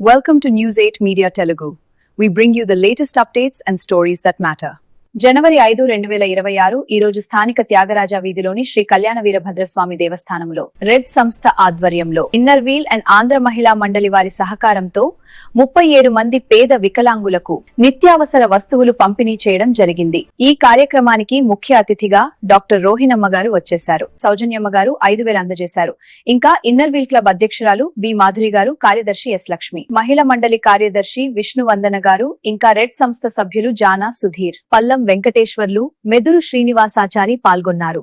Welcome to News 8 Media Telugu. We bring you the latest updates and stories that matter. జనవరి ఐదు రెండు వేల ఇరవై ఆరు ఈ రోజు స్థానిక త్యాగరాజ వీధిలోని శ్రీ కళ్యాణ వీరభద్రస్వామి దేవస్థానంలో రెడ్ సంస్థ ఆధ్వర్యంలో ఇన్నర్ వీల్ అండ్ ఆంధ్ర మహిళా మండలి వారి సహకారంతో ముప్పై ఏడు మంది పేద వికలాంగులకు నిత్యావసర వస్తువులు పంపిణీ చేయడం జరిగింది. ఈ కార్యక్రమానికి ముఖ్య అతిథిగా డాక్టర్ రోహిణమ్మ గారు వచ్చేశారు. సౌజన్యమ్మ గారు ఐదు వేలు అందజేశారు. ఇంకా ఇన్నర్ వీల్ క్లబ్ అధ్యక్షురాలు బి మాధురి గారు కార్యదర్శి ఎస్ లక్ష్మి. మహిళా మండలి కార్యదర్శి విష్ణువందన గారు ఇంకా రెడ్ సంస్థ సభ్యులు జానా సుధీర్. పల్లం వెంకటేశ్వర్లు మెదురు శ్రీనివాసాచారి పాల్గొన్నారు.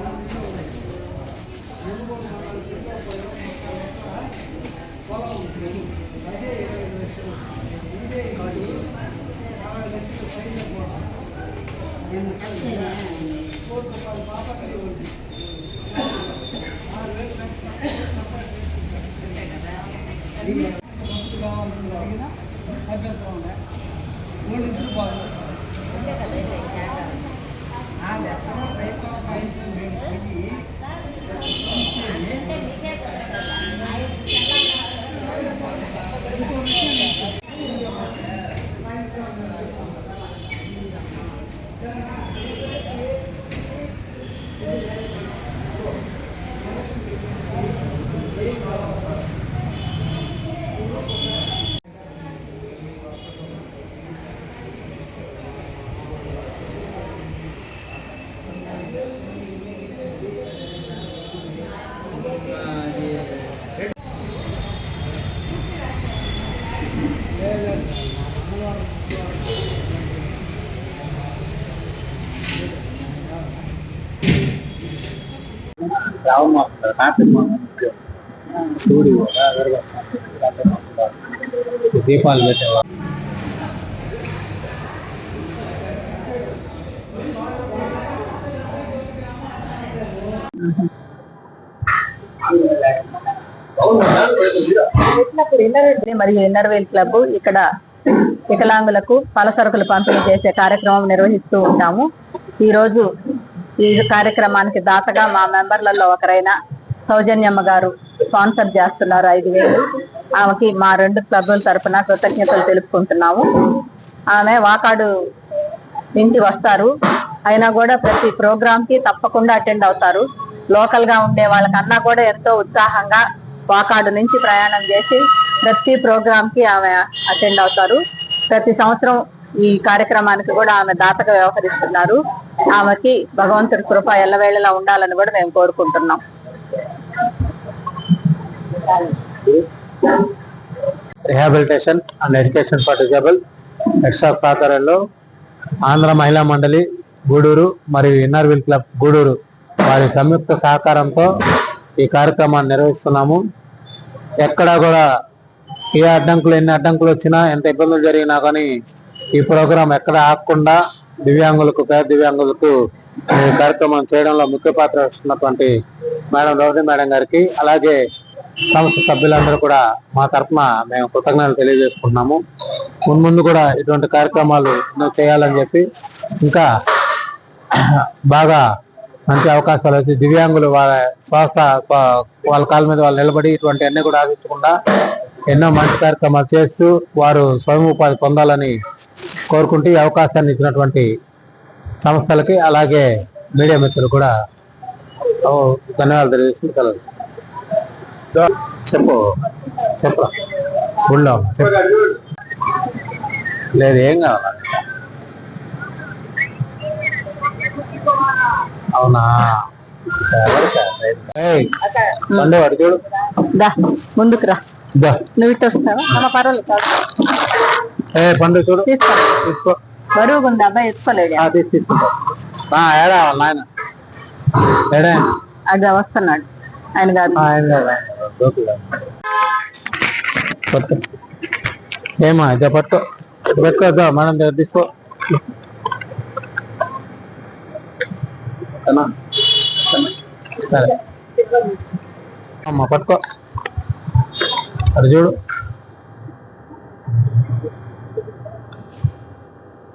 మన నెలలో కొంతమంది చచ్చి పడేదన్నావా వాళ్ళిద్దరు బాగా రావణ మాస్టర్ కార్తీక సూర్యుడు కూడా అగరబత్తి దీపాలు పెట్టేవాళ్ళు మరియు ఇన్నర్ వీల్ క్లబ్ ఇక్కడ వికలాంగులకు పలసరుకులు పంపిణీ చేసే కార్యక్రమం నిర్వహిస్తూ ఉంటాము. ఈ రోజు ఈ కార్యక్రమానికి దాతగా మా మెంబర్లలో ఒకరైన సౌజన్యమ్మ గారు స్పాన్సర్ చేస్తున్నారు ఐదు వేలు. ఆమెకి మా రెండు క్లబ్ల తరపున కృతజ్ఞతలు తెలుపుకుంటున్నాము. ఆమె వాకాడు నుంచి వస్తారు. అయినా కూడా ప్రతి ప్రోగ్రామ్కి తప్పకుండా అటెండ్ అవుతారు. లోకల్గా ఉండే వాళ్ళకన్నా కూడా ఎంతో ఉత్సాహంగా వాకాడు నుంచి ప్రయాణం చేసి ప్రతి ప్రోగ్రామ్కి ఆమె అటెండ్ అవుతారు. ప్రతి సంవత్సరం ఈ కార్యక్రమానికి కూడా ఆమె దాతగా వ్యవహరిస్తున్నారు. ఆమెకి భగవంతుడి కృప ఎల్లవేళలా ఉండాలని కూడా మేము కోరుకుంటున్నాం. Rehabilitation and education for disabled extra ఆధ్వర్యంలో ఆంధ్ర మహిళా మండలి గూడూరు మరియు ఇన్నర్విల్ క్లబ్ గూడూరు వారి సంయుక్త సహకారంతో ఈ కార్యక్రమాన్ని నిర్వహిస్తున్నాము ఎక్కడా కూడా ఏ అడ్డంకులు ఎన్ని అడ్డంకులు వచ్చినా ఎంత ఇబ్బందులు జరిగినా కానీ ఈ ప్రోగ్రాం ఎక్కడ ఆగకుండా దివ్యాంగులకు పేద దివ్యాంగులకు కార్యక్రమం చేయడంలో ముఖ్య పాత్ర వస్తున్నటువంటి మేడం రోహిణి మేడం గారికి అలాగే సంస్థ సభ్యులందరూ కూడా మా తరఫున మేము కృతజ్ఞతలు తెలియజేసుకుంటున్నాము. మున్ముందు కూడా ఇటువంటి కార్యక్రమాలు ఎన్నో చేయాలని చెప్పి ఇంకా బాగా మంచి అవకాశాలు వచ్చి దివ్యాంగులు వాళ్ళ శ్వాస వాళ్ళ కాళ్ళ మీద వాళ్ళు నిలబడి ఇటువంటి అన్ని కూడా ఆశించకుండా ఎన్నో మంచి కార్యక్రమాలు చేస్తూ వారు స్వయం ఉపాధి పొందాలని కోరుకుంటూ ఈ అవకాశాన్ని ఇచ్చినటువంటి సంస్థలకి అలాగే మీడియా మిత్రులు కూడా ధన్యవాదాలు తెలియజేసి సెలవు. చెప్పు చెప్పరా ఊళ్ళో లేదు ఏం కావాలి? అవునా? ఏయ్, పండు వాడు చూడు. దా ముందుకు రా. నువ్వు ఇటు వస్తావా? పర్వాలేదు ఏ పండు చూడు. తీసుకో. తీసుకో. బరువుగా ఉంది అబ్బాయి ఎత్తుకోలేడు తీసి తీసుకుంటా ఆ, ఏడా వాళ్ళ నాయన? ఏడా? అది వస్తున్నాడు. ఆయన కాదు ఆయన ఏమా ఇదే పట్టు. ఇటు పెట్టుకోవద్దా మనం దగ్గర తీసుకో? సరే. అమ్మా పట్టుకో. అది చూడు.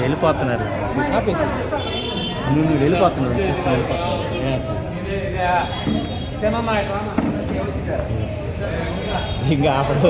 వెళ్ళిపోతున్నారు. నువ్వు వెళ్ళిపోతున్నావు తీసుకొని వెళ్ళిపోతున్నావు. ఇంకా అప్పుడు